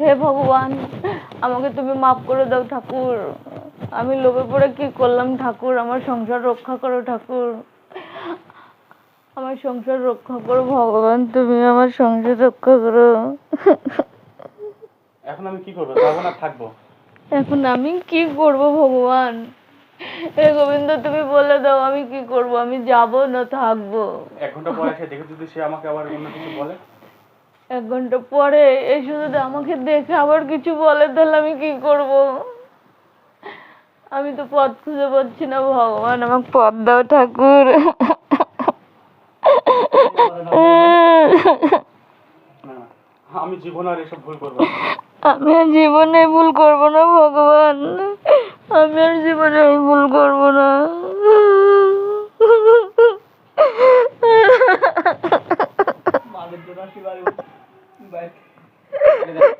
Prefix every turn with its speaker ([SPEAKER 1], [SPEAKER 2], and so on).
[SPEAKER 1] হে ভগবান আমাকে তুমি মাফ করে দাও ঠাকুর। আমি লোভে পড়ে কি করলাম ঠাকুর? আমার সংসার রক্ষা করো ঠাকুর। আমার সংসার রক্ষা করো ভগবান তুমি আমার সংসার রক্ষা করো।
[SPEAKER 2] এখন আমি কি করব? যাব না থাকব।
[SPEAKER 1] এখন আমি কি করব ভগবান? হে গোবিন্দ তুমি বলে দাও আমি কি করব? আমি যাব না থাকব।
[SPEAKER 2] এক ঘণ্টা পরে এসে দেখে যদি সে আমাকে আবার অন্য কিছু বলে।
[SPEAKER 1] এক ঘণ্টা পরে এসে যদি আমাকে দেখে আবার কিছু বলে তাহলে আমি কি করব? আমি তো পথ খুঁজে পাচ্ছি না ভগবান আমাকে পথ দাও ঠাকুর।
[SPEAKER 2] আমি জীবন আর এসব ভুল করব।
[SPEAKER 1] আমি আর জীবনে ভুল করব না ভগবান। আমি আর জীবনে এই ভুল করব না।
[SPEAKER 2] back.